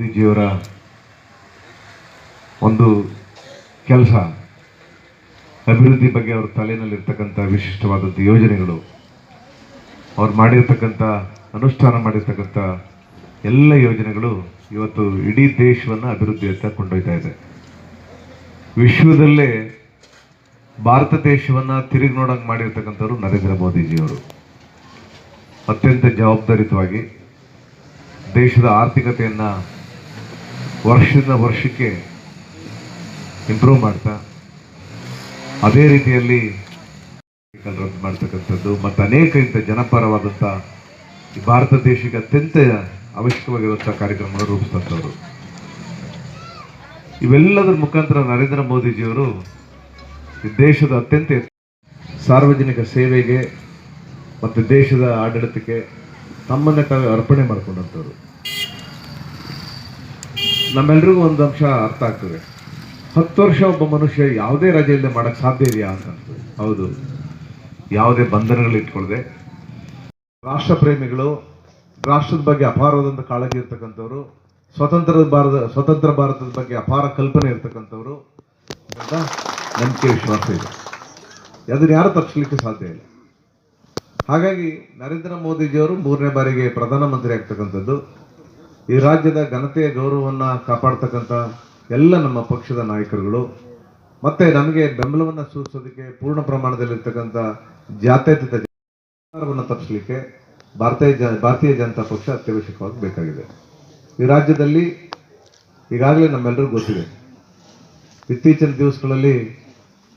ಮೋದಿಜಿಯವರ ಒಂದು ಕೆಲಸ, ಅಭಿವೃದ್ಧಿ ಬಗ್ಗೆ ಅವ್ರ ತಲೆಯಲ್ಲಿರ್ತಕ್ಕಂಥ ವಿಶಿಷ್ಟವಾದಂಥ ಯೋಜನೆಗಳು, ಅವ್ರು ಮಾಡಿರ್ತಕ್ಕಂಥ, ಅನುಷ್ಠಾನ ಮಾಡಿರ್ತಕ್ಕಂಥ ಎಲ್ಲ ಯೋಜನೆಗಳು ಇವತ್ತು ಇಡೀ ದೇಶವನ್ನು ಅಭಿವೃದ್ಧಿಯತ್ತ ಕೊಂಡೊಯ್ತಾ ಇದೆ. ವಿಶ್ವದಲ್ಲೇ ಭಾರತ ದೇಶವನ್ನು ತಿರುಗಿ ನೋಡಂಗೆ ಮಾಡಿರ್ತಕ್ಕಂಥವ್ರು ನರೇಂದ್ರ ಮೋದಿಜಿಯವರು. ಅತ್ಯಂತ ಜವಾಬ್ದಾರಿತವಾಗಿ ದೇಶದ ಆರ್ಥಿಕತೆಯನ್ನು ವರ್ಷದಿಂದ ವರ್ಷಕ್ಕೆ ಇಂಪ್ರೂವ್ ಮಾಡ್ತಾ, ಅದೇ ರೀತಿಯಲ್ಲಿ ರದ್ದು ಮಾಡ್ತಕ್ಕಂಥದ್ದು, ಮತ್ತು ಅನೇಕ ಇಂಥ ಜನಪರವಾದಂಥ ಭಾರತ ದೇಶಕ್ಕೆ ಅತ್ಯಂತ ಅವಶ್ಯಕವಾಗಿರುವಂಥ ಕಾರ್ಯಕ್ರಮಗಳು ರೂಪಿಸ್ತಂಥವ್ರು ಇವೆಲ್ಲದರ ಮುಖಾಂತರ ನರೇಂದ್ರ ಮೋದಿಜಿಯವರು ದೇಶದ ಅತ್ಯಂತ ಸಾರ್ವಜನಿಕ ಸೇವೆಗೆ, ಮತ್ತು ದೇಶದ ಆಡಳಿತಕ್ಕೆ ತಮ್ಮನ್ನೇ ತಾವೇ ಅರ್ಪಣೆ ಮಾಡ್ಕೊಂಡಂಥವ್ರು. ನಮ್ಮೆಲ್ರಿಗೂ ಒಂದು ಅಂಶ ಅರ್ಥ ಆಗ್ತದೆ. ಹತ್ತು ವರ್ಷ ಒಬ್ಬ ಮನುಷ್ಯ ಯಾವುದೇ ರಜೆಯಲ್ಲಿ ಮಾಡಕ್ ಸಾಧ್ಯ ಇದೆಯಾ ಅಂತ ಹೌದು. ಯಾವುದೇ ಬಂಧನಗಳು ಇಟ್ಕೊಳ್ಳದೆ ರಾಷ್ಟ್ರ ಪ್ರೇಮಿಗಳು ರಾಷ್ಟ್ರದ ಬಗ್ಗೆ ಅಪಾರವಾದಂಥ ಕಾಳಜಿ ಇರ್ತಕ್ಕಂಥವ್ರು ಸ್ವತಂತ್ರ ಭಾರತ, ಸ್ವತಂತ್ರ ಭಾರತದ ಬಗ್ಗೆ ಅಪಾರ ಕಲ್ಪನೆ ಇರ್ತಕ್ಕಂಥವ್ರು, ಅಂತ ನಂಬಿಕೆ ವಿಶ್ವಾಸ ಇದೆ. ಅದನ್ನು ಯಾರು ತಪ್ಪಿಸ್ಲಿಕ್ಕೆ ಸಾಧ್ಯ ಇಲ್ಲ. ಹಾಗಾಗಿ ನರೇಂದ್ರ ಮೋದಿಜಿಯವರು ಮೂರನೇ ಬಾರಿಗೆ ಪ್ರಧಾನಮಂತ್ರಿ ಆಗ್ತಕ್ಕಂಥದ್ದು. ಈ ರಾಜ್ಯದ ಘನತೆಯ ಗೌರವವನ್ನು ಕಾಪಾಡ್ತಕ್ಕಂಥ ಎಲ್ಲ ನಮ್ಮ ಪಕ್ಷದ ನಾಯಕರುಗಳು, ಮತ್ತೆ ನಮಗೆ ಬೆಂಬಲವನ್ನು ಸೂಚಿಸೋದಕ್ಕೆ ಪೂರ್ಣ ಪ್ರಮಾಣದಲ್ಲಿರ್ತಕ್ಕಂಥ ಜಾತ್ಯತೀತ ಸರ್ಕಾರವನ್ನು ತಪ್ಪಿಸಲಿಕ್ಕೆ ಭಾರತೀಯ ಜ, ಭಾರತೀಯ ಜನತಾ ಪಕ್ಷ ಅತ್ಯವಶ್ಯಕವಾಗಿ ಬೇಕಾಗಿದೆ. ಈ ರಾಜ್ಯದಲ್ಲಿ ಈಗಾಗಲೇ ನಮ್ಮೆಲ್ಲರಿಗೂ ಗೊತ್ತಿದೆ. ಇತ್ತೀಚಿನ ದಿವಸಗಳಲ್ಲಿ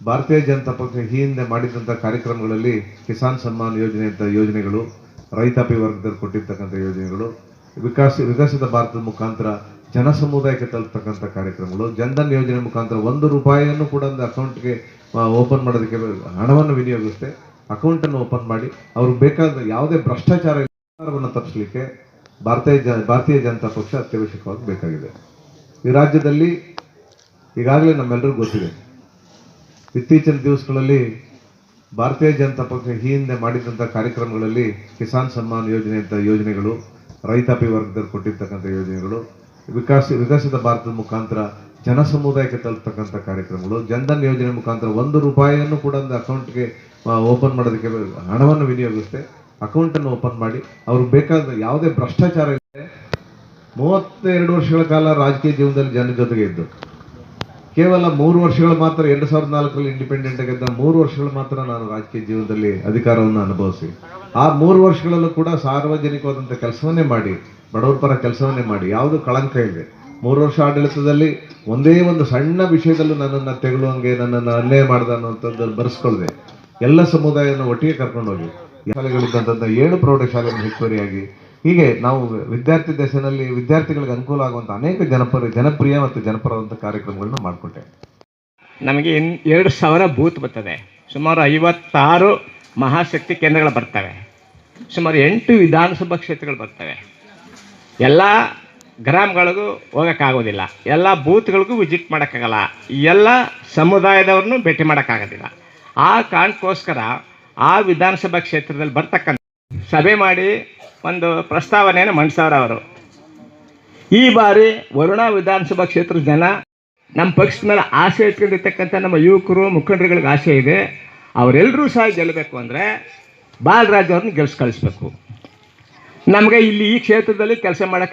ಭಾರತೀಯ ಜನತಾ ಪಕ್ಷ ಈ ಹಿಂದೆ ಮಾಡಿದಂಥ ಕಾರ್ಯಕ್ರಮಗಳಲ್ಲಿ ಕಿಸಾನ್ ಸಮ್ಮಾನ್ ಯೋಜನೆ ಅಂತ ಯೋಜನೆಗಳು, ರೈತಾಪಿ ವರ್ಗದಲ್ಲಿ ಕೊಟ್ಟಿರ್ತಕ್ಕಂಥ ಯೋಜನೆಗಳು ವಿಕಾಸ ವಿಕಸಿತ ಭಾರತದ ಮುಖಾಂತರ ಜನ ಸಮುದಾಯಕ್ಕೆ ತಲುಪ್ತಕ್ಕಂಥ ಕಾರ್ಯಕ್ರಮಗಳು. ಜನಧನ್ ಯೋಜನೆ ಮುಖಾಂತರ ಒಂದು ರೂಪಾಯಿಯನ್ನು ಕೂಡ ಒಂದು ಅಕೌಂಟ್ಗೆ ಓಪನ್ ಮಾಡೋದಕ್ಕೆ ಹಣವನ್ನು ವಿನಿಯೋಗಿಸುತ್ತೆ ಅಕೌಂಟನ್ನು ಓಪನ್ ಮಾಡಿ ಅವ್ರಿಗೆ ಬೇಕಾದ ಯಾವುದೇ ಭ್ರಷ್ಟಾಚಾರ ವಿಚಾರವನ್ನು ತಪ್ಪಿಸಲಿಕ್ಕೆ ಭಾರತೀಯ ಜ ಭಾರತೀಯ ಜನತಾ ಪಕ್ಷ ಅತ್ಯವಶ್ಯಕವಾಗಿ ಬೇಕಾಗಿದೆ. ಈ ರಾಜ್ಯದಲ್ಲಿ ಈಗಾಗಲೇ ನಮ್ಮೆಲ್ಲರಿಗೂ ಗೊತ್ತಿದೆ. ಇತ್ತೀಚಿನ ದಿವಸಗಳಲ್ಲಿ ಭಾರತೀಯ ಜನತಾ ಪಕ್ಷ ಈ ಹಿಂದೆ ಮಾಡಿದಂಥ ಕಾರ್ಯಕ್ರಮಗಳಲ್ಲಿ ಕಿಸಾನ್ ಸಮ್ಮಾನ್ ಯೋಜನೆ ಅಂತ ಯೋಜನೆಗಳು ರೈತಾಪಿ ವರ್ಗದಲ್ಲಿ ಕೊಟ್ಟಿರ್ತಕ್ಕಂಥ ಯೋಜನೆಗಳು, ವಿಕಾಸ, ವಿಕಸಿತ ಭಾರತದ ಮುಖಾಂತರ ಜನ ಸಮುದಾಯಕ್ಕೆ ತಲುಪ್ತಕ್ಕಂಥ ಕಾರ್ಯಕ್ರಮಗಳು, ಜನಧನ್ ಯೋಜನೆ ಮುಖಾಂತರ ಒಂದು ರೂಪಾಯಿಯನ್ನು ಕೂಡ ಒಂದು ಅಕೌಂಟ್ಗೆ ಓಪನ್ ಮಾಡೋದಕ್ಕೆ ಹಣವನ್ನು ವಿನಿಯೋಗಿಸುತ್ತೆ ಅಕೌಂಟನ್ನು ಓಪನ್ ಮಾಡಿ ಅವ್ರಿಗೆ ಬೇಕಾದ ಯಾವುದೇ ಭ್ರಷ್ಟಾಚಾರ ಇಲ್ಲದೆ ಮೂವತ್ತೆರಡು ವರ್ಷಗಳ ಕಾಲ ರಾಜಕೀಯ ಜೀವನದಲ್ಲಿ ಜನ ಜೊತೆಗೆ ಇದ್ದು ಕೇವಲ ಮೂರು ವರ್ಷಗಳು ಮಾತ್ರ ಎರಡು ಸಾವಿರದ ನಾಲ್ಕರಲ್ಲಿ ಇಂಡಿಪೆಂಡೆಂಟ್ ಆಗಿದ್ದ ಮೂರು ವರ್ಷಗಳು ಮಾತ್ರ ನಾನು ರಾಜಕೀಯ ಜೀವನದಲ್ಲಿ ಅಧಿಕಾರವನ್ನು ಅನುಭವಿಸಿ. ಆ ಮೂರು ವರ್ಷಗಳಲ್ಲೂ ಕೂಡ ಸಾರ್ವಜನಿಕವಾದಂಥ ಕೆಲಸವನ್ನೇ ಮಾಡಿ, ಬಡವರ ಪರ ಕೆಲಸವನ್ನೇ ಮಾಡಿ, ಯಾವುದು ಕಳಂಕ ಇದೆ ಮೂರು ವರ್ಷ ಆಡಳಿತದಲ್ಲಿ ಒಂದೇ ಒಂದು ಸಣ್ಣ ವಿಷಯದಲ್ಲೂ ನನ್ನನ್ನು ತೆಗಲುವಂಗೆ ನನ್ನನ್ನು ಅನ್ಯಾಯ ಮಾಡ್ದ ಅನ್ನುವಂಥದ್ದು ಬರೆಸ್ಕೊಳ್ದೆ. ಎಲ್ಲ ಸಮುದಾಯವನ್ನು ಒಟ್ಟಿಗೆ ಕರ್ಕೊಂಡು ಹೋಗಿ ಶಾಲೆಗಳಿದ್ದಂಥ ಏಳು ಪ್ರೌಢಶಾಲೆಯನ್ನು ಹೆಚ್ಚುವರಿಯಾಗಿ ಹೀಗೆ ನಾವು ವಿದ್ಯಾರ್ಥಿ ದಶೆನಲ್ಲಿ ವಿದ್ಯಾರ್ಥಿಗಳಿಗೆ ಅನುಕೂಲ ಆಗುವಂಥ ಅನೇಕ ಜನಪರ, ಜನಪ್ರಿಯ ಮತ್ತು ಜನಪರವಾದಂಥ ಕಾರ್ಯಕ್ರಮಗಳನ್ನ ಮಾಡಿಕೊಟ್ಟೆ. ನಮಗೆ ಇನ್ ಎರಡು ಸಾವಿರ ಬೂತ್ ಬರ್ತದೆ. ಸುಮಾರು ಐವತ್ತಾರು ಮಹಾಶಕ್ತಿ ಕೇಂದ್ರಗಳು ಬರ್ತವೆ. ಸುಮಾರು ಎಂಟು ವಿಧಾನಸಭಾ ಕ್ಷೇತ್ರಗಳು ಬರ್ತವೆ. ಎಲ್ಲ ಗ್ರಾಮಗಳಿಗೂ ಹೋಗೋಕ್ಕಾಗೋದಿಲ್ಲ. ಎಲ್ಲ ಬೂತ್ಗಳಿಗೂ ವಿಸಿಟ್ ಮಾಡೋಕ್ಕಾಗಲ್ಲ. ಎಲ್ಲ ಸಮುದಾಯದವ್ರನ್ನೂ ಭೇಟಿ ಮಾಡೋಕ್ಕಾಗೋದಿಲ್ಲ. ಆ ಕಾರಣಕ್ಕೋಸ್ಕರ ಆ ವಿಧಾನಸಭಾ ಕ್ಷೇತ್ರದಲ್ಲಿ ಬರ್ತಕ್ಕಂಥ ಸಭೆ ಮಾಡಿ ಒಂದು ಪ್ರಸ್ತಾವನೆಯನ್ನು ಮಂಡಿಸವ್ರ ಅವರು. ಈ ಬಾರಿ ವರುಣ ವಿಧಾನಸಭಾ ಕ್ಷೇತ್ರದ ಜನ ನಮ್ಮ ಪಕ್ಷದ ಮೇಲೆ ಆಸೆ ಇಟ್ಕೊಂಡಿರ್ತಕ್ಕಂಥ ನಮ್ಮ ಯುವಕರು, ಮುಖಂಡರುಗಳಿಗೆ ಆಸೆ ಇದೆ. ಅವರೆಲ್ಲರೂ ಸಹ ಗೆಲ್ಲಬೇಕು ಅಂದರೆ ಬಾಲರಾಜ್ ಅವ್ರನ್ನ ಗೆಲ್ಸ್ ಕಳಿಸ್ಬೇಕು. ನಮಗೆ ಇಲ್ಲಿ ಈ ಕ್ಷೇತ್ರದಲ್ಲಿ ಕೆಲಸ ಮಾಡೋಕ್ಕೆ